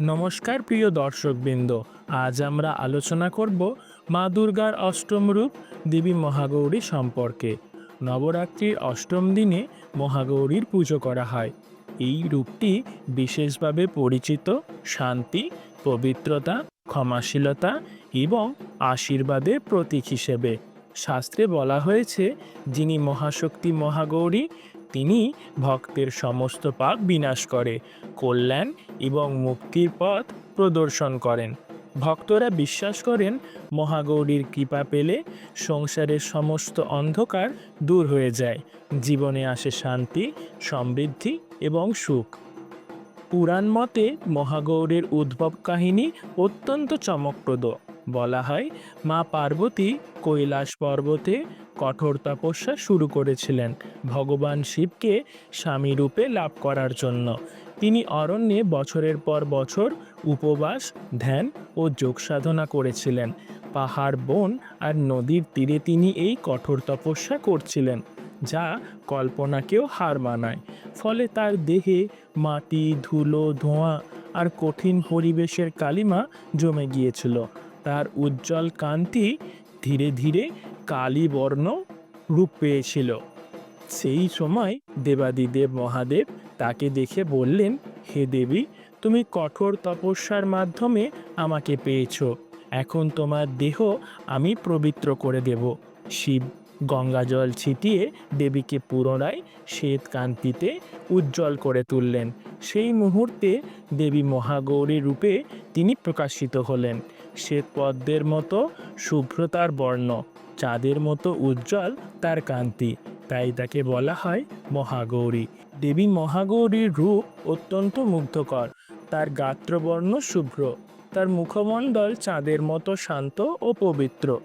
নমস্কার প্রিয় দর্শকবৃন্দ, আজ আমরা আলোচনা করব মা দুর্গার অষ্টম রূপ দেবী মহাগৌরী সম্পর্কে। নবরাত্রির অষ্টম দিনে মহাগৌরীর পুজো করা হয়। এই রূপটি বিশেষভাবে পরিচিত, শান্তি, পবিত্রতা, ক্ষমাশীলতা এবং আশীর্বাদের প্রতীক হিসেবে। শাস্ত্রে বলা হয়েছে, যিনি মহাশক্তি মহাগৌরী তিনি ভক্তের সমস্ত পাপ বিনাশ করে, কল্যাণ এবং মুক্তির পথ প্রদর্শন করেন। ভক্তরা বিশ্বাস করেন, মহাগৌরীর কৃপা পেলে সংসারের সমস্ত অন্ধকার দূর হয়ে যায়, জীবনে আসে শান্তি, সমৃদ্ধি এবং সুখ। পুরাণ মতে মহাগৌরীর উদ্ভব কাহিনী অত্যন্ত চমকপ্রদ। বলা হয়, মা পার্বতী কৈলাস পর্বতে কঠোর তপস্যা শুরু করেছিলেন ভগবান শিবকে স্বামী রূপে লাভ করার জন্য। তিনি অরণ্যে বছরের পর বছর উপবাস, ধ্যান ও যোগ সাধনা করেছিলেন। পাহাড়, বন আর নদীর তীরে তিনি এই কঠোর তপস্যা করছিলেন, যা কল্পনাকেও হার মানায়। ফলে তার দেহে মাটি, ধুলো, ধোঁয়া আর কঠিন পরিবেশের কালিমা জমে গিয়েছিল। তার উজ্জ্বল কান্তি ধীরে ধীরে কালী বর্ণ রূপ পেয়েছিল সেই সময় দেবাদিদেব মহাদেব তাকে দেখে বললেন, হে দেবী, তুমি কঠোর তপস্যার মাধ্যমে আমাকে পেয়েছ। এখন তোমার দেহ আমি পবিত্র করে দেব। শিব গঙ্গাজল ছিটিয়ে দেবীকে পুনরায় শ্বেত কান্তিতে উজ্জ্বল করে তুললেন। সেই মুহূর্তে দেবী মহাগৌরী রূপে তিনি প্রকাশিত হলেন। শ্বেত পদ্মের মতো শুভ্র তার বর্ণ, চাঁদের মতো উজ্জ্বল তার কান্তি। তাই তাকে বলা হয় মহাগৌরী। দেবী মহাগৌরীর রূপ অত্যন্ত মুগ্ধকর। তার গাত্রবর্ণ শুভ্র। তার মুখমণ্ডল চাঁদের মতো শান্ত ও পবিত্র।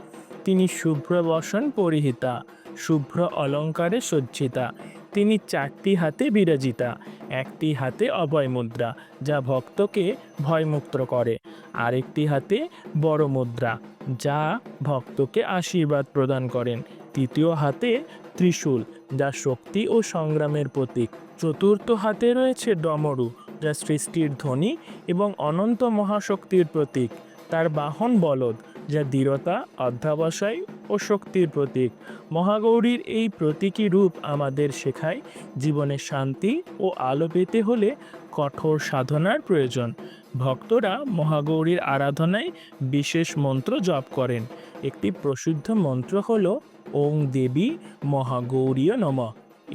তিনি শুভ্র বসন পরিহিতা, শুভ্র অলঙ্কারে সজ্জিতা। তিনি চারটি হাতে বিরাজিতা, একটি হাতে অভয় মুদ্রা যা ভক্তকে ভয়মুক্ত করে, আরেকটি হাতে বড় মুদ্রা যা ভক্তকে আশীর্বাদ প্রদান করেন। তৃতীয় হাতে ত্রিশূল, যা শক্তি ও সংগ্রামের প্রতীক। চতুর্থ হাতে রয়েছে ডমরু, যা সৃষ্টির ধ্বনি এবং অনন্ত মহাশক্তির প্রতীক। তার বাহন বলদ যা দৃঢ়তা, অধ্যাবসায় ও শক্তির প্রতীক। মহাগৌরীর এই প্রতীকী রূপ আমাদের শেখায় জীবনে শান্তি ও আলো পেতে হলে কঠোর সাধনার প্রয়োজন। ভক্তরা মহাগৌরীর আরাধনায় বিশেষ মন্ত্র জপ করেন। একটি প্রসিদ্ধ মন্ত্র হল, ওং দেবী মহাগৌরীয় নম।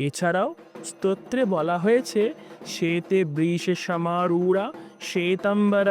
এছাড়াও স্তোত্রে বলা হয়েছে, শ্বেতে বৃষ সমারূঢ়া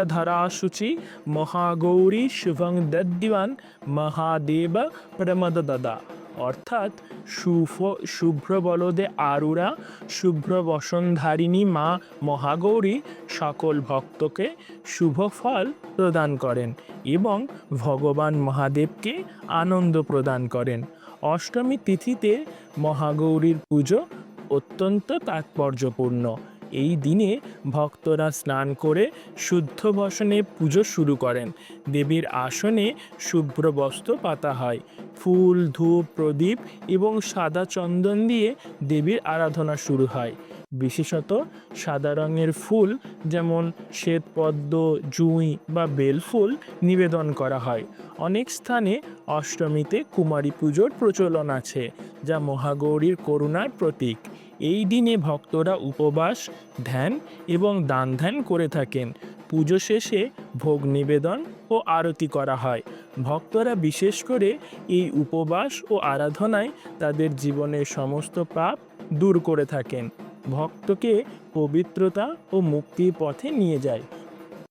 ধরা শুচি মহাগৌরী শুভং দদ্দিবান মহাদেব প্রমদ দাদা অর্থাৎ শুভ শুভ্র বলদে আরুরা শুভ্র বসনধারিণী মা মহাগৌরী সকল ভক্তকে শুভ ফল প্রদান করেন এবং ভগবান মহাদেবকে আনন্দ প্রদান করেন। অষ্টমী তিথিতে মহাগৌরীর পুজো অত্যন্ত তাৎপর্যপূর্ণ। এই দিনে ভক্তরা স্নান করে শুদ্ধ বসনে পুজো শুরু করেন। দেবীর আসনে শুভ্র বস্ত্র পাতা হয়। ফুল, ধূপ, প্রদীপ এবং সাদা চন্দন দিয়ে দেবীর আরাধনা শুরু হয়। বিশেষত সাদা রঙের ফুল যেমন শ্বেতপদ্ম, জুঁই বা বেলফুল নিবেদন করা হয়। অনেক স্থানে অষ্টমীতে কুমারী পুজোর প্রচলন আছে, যা মহাগৌরীর করুণার প্রতীক। এই দিনে ভক্তরা উপবাস, ধ্যান এবং দান ধ্যান করে থাকেন। পুজো শেষে ভোগ নিবেদন ও আরতি করা হয়। ভক্তরা বিশেষ করে এই উপবাস ও আরাধনায় তাদের জীবনের সমস্ত পাপ দূর করে থাকেন। ভক্তকে পবিত্রতা ও মুক্তির পথে নিয়ে যায়।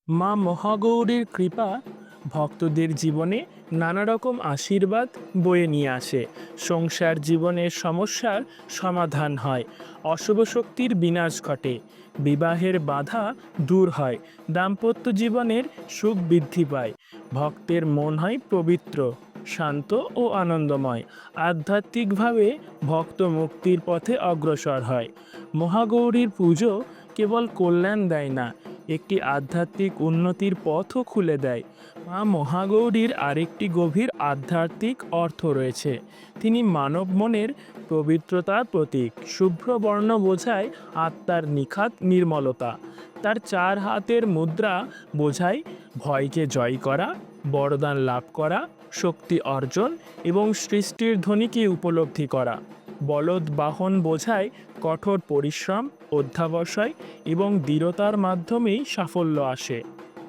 মা মহাগৌরীর কৃপা ভক্তদের জীবনে নানা রকম আশীর্বাদ বয়ে নিয়ে আসে। সংসার জীবনের সমস্যার সমাধান হয়। অশুভ শক্তির বিনাশ ঘটে। বিবাহের বাধা দূর হয়। দাম্পত্য জীবনের সুখ বৃদ্ধি পায়। ভক্তের মন হয় পবিত্র, শান্ত ও আনন্দময়। আধ্যাত্মিকভাবে ভক্ত মুক্তির পথে অগ্রসর হয়। মহাগৌরীর পুজো কেবল কল্যাণ দেয় না একটি আধ্যাত্মিক উন্নতির পথও খুলে দেয়। মা মহাগৌরীর আরেকটি গভীর আধ্যাত্মিক অর্থ রয়েছে। তিনি মানব মনের পবিত্রতার প্রতীক, শুভ্র বর্ণ বোঝায় আত্মার নিখাত নির্মলতা। তার চার হাতের মুদ্রা বোঝায় ভয়কে জয় করা, বরদান লাভ করা, শক্তি অর্জন এবং সৃষ্টির ধ্বনিকে উপলব্ধি করা। বলদ বাহন বোঝায় কঠোর পরিশ্রম, অধ্যাবসায় এবং দৃঢ়তার মাধ্যমেই সাফল্য আসে।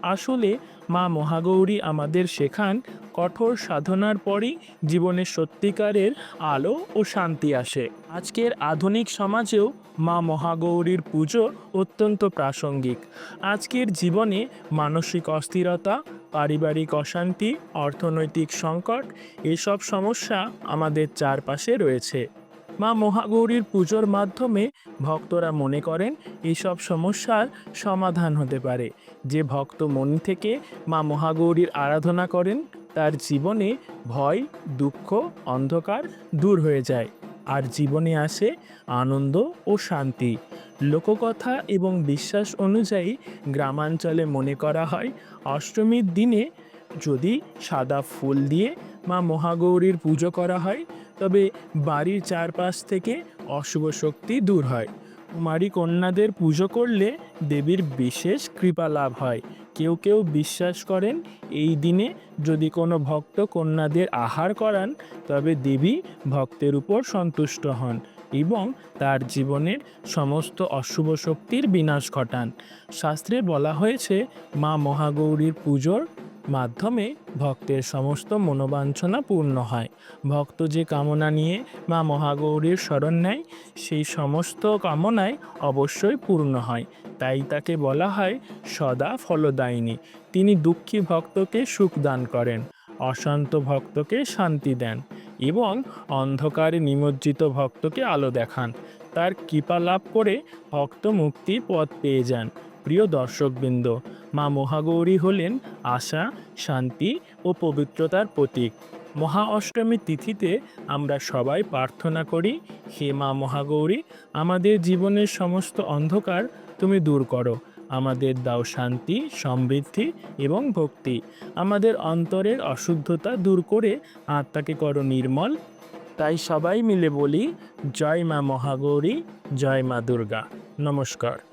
আসলে মা মহাগৌরী আমাদের শেখান, কঠোর সাধনার পরই জীবনে সত্যিকারের আলো ও শান্তি আসে। আজকের আধুনিক সমাজেও মা মহাগৌরীর পুজো অত্যন্ত প্রাসঙ্গিক। আজকের জীবনে মানসিক অস্থিরতা, পারিবারিক অশান্তি, অর্থনৈতিক সংকট, এসব সমস্যা আমাদের চারপাশে রয়েছে। মা মহাগৌরীর পুজোর মাধ্যমে ভক্তরা মনে করেন এইসব সমস্যার সমাধান হতে পারে। যে ভক্ত মন থেকে মা মহাগৌরীর আরাধনা করেন, তার জীবনে ভয়, দুঃখ, অন্ধকার দূর হয়ে যায় আর জীবনে আসে আনন্দ ও শান্তি। লোককথা এবং বিশ্বাস অনুযায়ী গ্রামাঞ্চলে মনে করা হয়, অষ্টমীর দিনে যদি সাদা ফুল দিয়ে মা মহাগৌরীর পুজো করা হয়, তবে বাড়ির চারপাশ থেকে অশুভ শক্তি দূর হয়। কুমারী কন্যাদের পুজো করলে দেবীর বিশেষ কৃপা লাভ হয়। কেউ কেউ বিশ্বাস করেন, এই দিনে যদি কোনো ভক্ত কন্যাদের আহার করান, তবে দেবী ভক্তের উপর সন্তুষ্ট হন এবং তার জীবনের সমস্ত অশুভ শক্তির বিনাশ ঘটান। শাস্ত্রে বলা হয়েছে, মা মহাগৌরীর পুজোর মাধ্যমে ভক্তের সমস্ত মনোবাঞ্ছনা পূর্ণ হয়। ভক্ত যে কামনা নিয়ে মা মহাগৌরীর শরণ নেয়, সেই সমস্ত কামনায় অবশ্যই পূর্ণ হয়। তাই তাকে বলা হয় সদা ফলদায়িনী। তিনি দুঃখী ভক্তকে সুখ দান করেন, অশান্ত ভক্তকে শান্তি দেন এবং অন্ধকারে নিমজ্জিত ভক্তকে আলো দেখান। তার কৃপা লাভ করে ভক্ত মুক্তির পথ পেয়ে যান। প্রিয় দর্শকবৃন্দ, মা মহাগৌরী হলেন আশা, শান্তি ও পবিত্রতার প্রতীক। মহা অষ্টমী তিথিতে আমরা সবাই প্রার্থনা করি, হে মা মহাগৌরী, আমাদের জীবনের সমস্ত অন্ধকার তুমি দূর করো। আমাদের দাও শান্তি, সমৃদ্ধি এবং ভক্তি। আমাদের অন্তরের অশুদ্ধতা দূর করে আত্মাকে করো নির্মল। তাই সবাই মিলে বলি, জয় মা মহাগৌরী, জয় মা দুর্গা। নমস্কার।